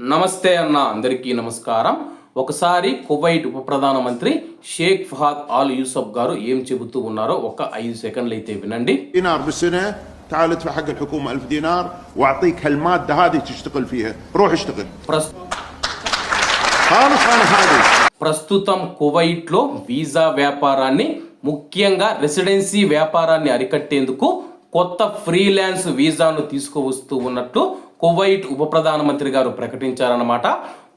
నమస్తే అన్న అందరికీ నమస్కారం ఒకసారి కువైట్ ఉప ప్రధానమంత్రి షేక్ ఫహాద్ ఆల్ యూసఫ్ గారు ఏం చెబుతూ ఉన్నారో ఒక ఐదు సెకండ్లు అయితే వినండి دينار بالسنة تعال ادفع حق الحكومة ألف دينار وأعطيك هالمادة هذه تشتغل فيها روح اشتغل ప్రస్- خالص أنا هذه ప్రస్తుతం కువైట్లో వీసా వ్యాపారాన్ని ముఖ్యంగా రెసిడెన్సీ వ్యాపారాన్ని అరికట్టేందుకు కొత్త ఫ్రీలాన్స్ వీసాను తీసుకువస్తూ ఉన్నట్లు కువైట్ ఉప ప్రధానమంత్రి గారు ప్రకటించారన్నమాట.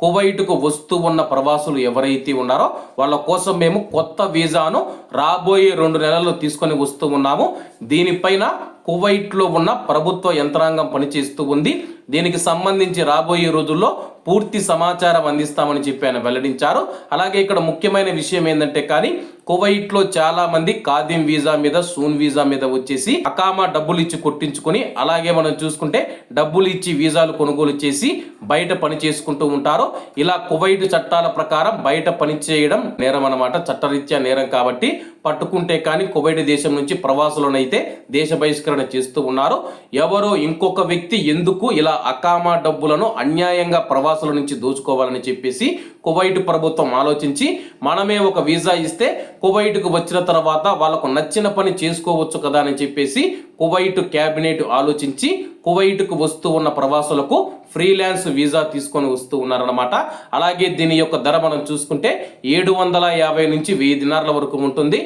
కువైట్కు వస్తూ ఉన్న ప్రవాసులు ఎవరైతే ఉన్నారో వాళ్ళ కోసం మేము కొత్త వీసాను రాబోయే రెండు నెలల్లో తీసుకొని వస్తూ ఉన్నాము. దీనిపైన కువైట్లో ఉన్న ప్రభుత్వ యంత్రాంగం పనిచేస్తూ ఉంది. దీనికి సంబంధించి రాబోయే రోజుల్లో పూర్తి సమాచారం అందిస్తామని చెప్పి ఆయన వెల్లడించారు. అలాగే ఇక్కడ ముఖ్యమైన విషయం ఏంటంటే కానీ కువైట్లో చాలా మంది కాదిం వీసా మీద సూన్ వీసా మీద వచ్చేసి అకామా డబ్బులు ఇచ్చి కొట్టించుకొని అలాగే మనం చూసుకుంటే డబ్బులు ఇచ్చి వీసాలు కొనుగోలు చేసి బయట పని చేసుకుంటూ ఉంటారు. ఇలా కువైట్ చట్టాల ప్రకారం బయట పనిచేయడం నేరం అనమాట చట్టరీత్యా నేరం కాబట్టి పట్టుకుంటే కానీ కువైట్ దేశం నుంచి ప్రవాసులనైతే దేశ బహిష్కరణ చేస్తూ ఉన్నారు. ఎవరో ఇంకొక వ్యక్తి ఎందుకు ఇలా అకామా డబ్బులను అన్యాయంగా ప్రవాసుల నుంచి దోచుకోవాలని చెప్పేసి కువైట్ ప్రభుత్వం ఆలోచించి మనమే ఒక వీసా ఇస్తే కువైట్కు వచ్చిన తర్వాత వాళ్ళకు నచ్చిన పని చేసుకోవచ్చు కదా అని చెప్పేసి కువైట్ క్యాబినెట్ ఆలోచించి కువైట్కు వస్తూ ఉన్న ప్రవాసులకు ఫ్రీలాన్స్ వీసా తీసుకొని వస్తూ ఉన్నారనమాట అలాగే దీని యొక్క ధర మనం చూసుకుంటే ఏడు వందల యాభై నుంచి వెయ్యి దినార్ల వరకు ఉంటుంది.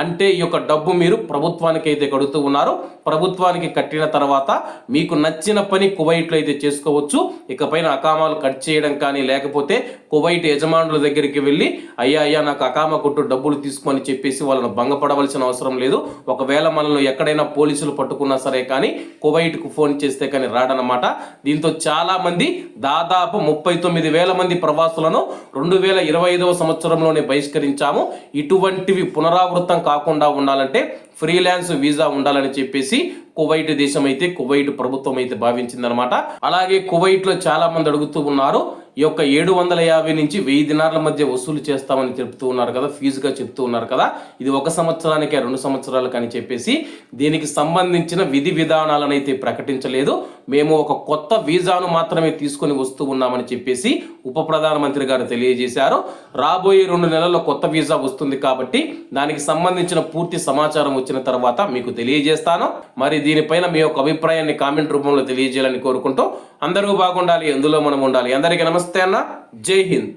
అంటే ఈ యొక్క డబ్బు మీరు ప్రభుత్వానికి అయితే కడుతూ ఉన్నారు. ప్రభుత్వానికి కట్టిన తర్వాత మీకు నచ్చిన పని కువైట్లో అయితే చేసుకోవచ్చు. ఇకపైన అకామాలు కట్ చేయడం కానీ లేకపోతే కువైట్ యజమానుల దగ్గరికి వెళ్ళి అయ్యా అయ్యా నాకు అకామా కొట్టు డబ్బులు తీసుకొని చెప్పేసి వాళ్ళను భంగపడవలసిన అవసరం లేదు. ఒకవేళ మనల్ని ఎక్కడైనా పోలీసులు పట్టుకున్నా సరే కానీ కువైట్కు ఫోన్ చేస్తే కానీ రాడనమాట దీంతో చాలామంది దాదాపు ముప్పై తొమ్మిది వేల మంది ప్రవాసులను రెండు వేల ఇరవై ఐదవ సంవత్సరంలోనే బహిష్కరించాము. ఇటువంటివి పునరావృతం కాకుండా ఉండాలంటే ఫ్రీలాన్స్ వీసా ఉండాలని చెప్పేసి కువైట్ దేశం అయితే కువైట్ ప్రభుత్వం అయితే భావించిందనమాట అలాగే కువైట్లో చాలా మంది అడుగుతూ ఉన్నారు ఈ యొక్క ఏడు వందల యాభై నుంచి వెయ్యి దినార్ల మధ్య వసూలు చేస్తామని చెప్తూ ఉన్నారు కదా ఫీజుగా చెప్తూ ఉన్నారు కదా. ఇది ఒక సంవత్సరానికి రెండు సంవత్సరాలకు అని చెప్పేసి దీనికి సంబంధించిన విధి విధానాలను అయితే ప్రకటించలేదు. మేము ఒక కొత్త వీజాను మాత్రమే తీసుకొని వస్తూ ఉన్నామని చెప్పేసి ఉప ప్రధానమంత్రి గారు తెలియజేశారు. రాబోయే రెండు నెలల్లో కొత్త వీసా వస్తుంది కాబట్టి దానికి సంబంధించిన పూర్తి సమాచారం వచ్చిన తర్వాత మీకు తెలియజేస్తాను. మరి దీనిపైన మీ యొక్క అభిప్రాయాన్ని కామెంట్ రూపంలో తెలియజేయాలని కోరుకుంటూ అందరూ బాగుండాలి ఎందులో మనం ఉండాలి. అందరికీ నమస్తే అన్న జై హింద్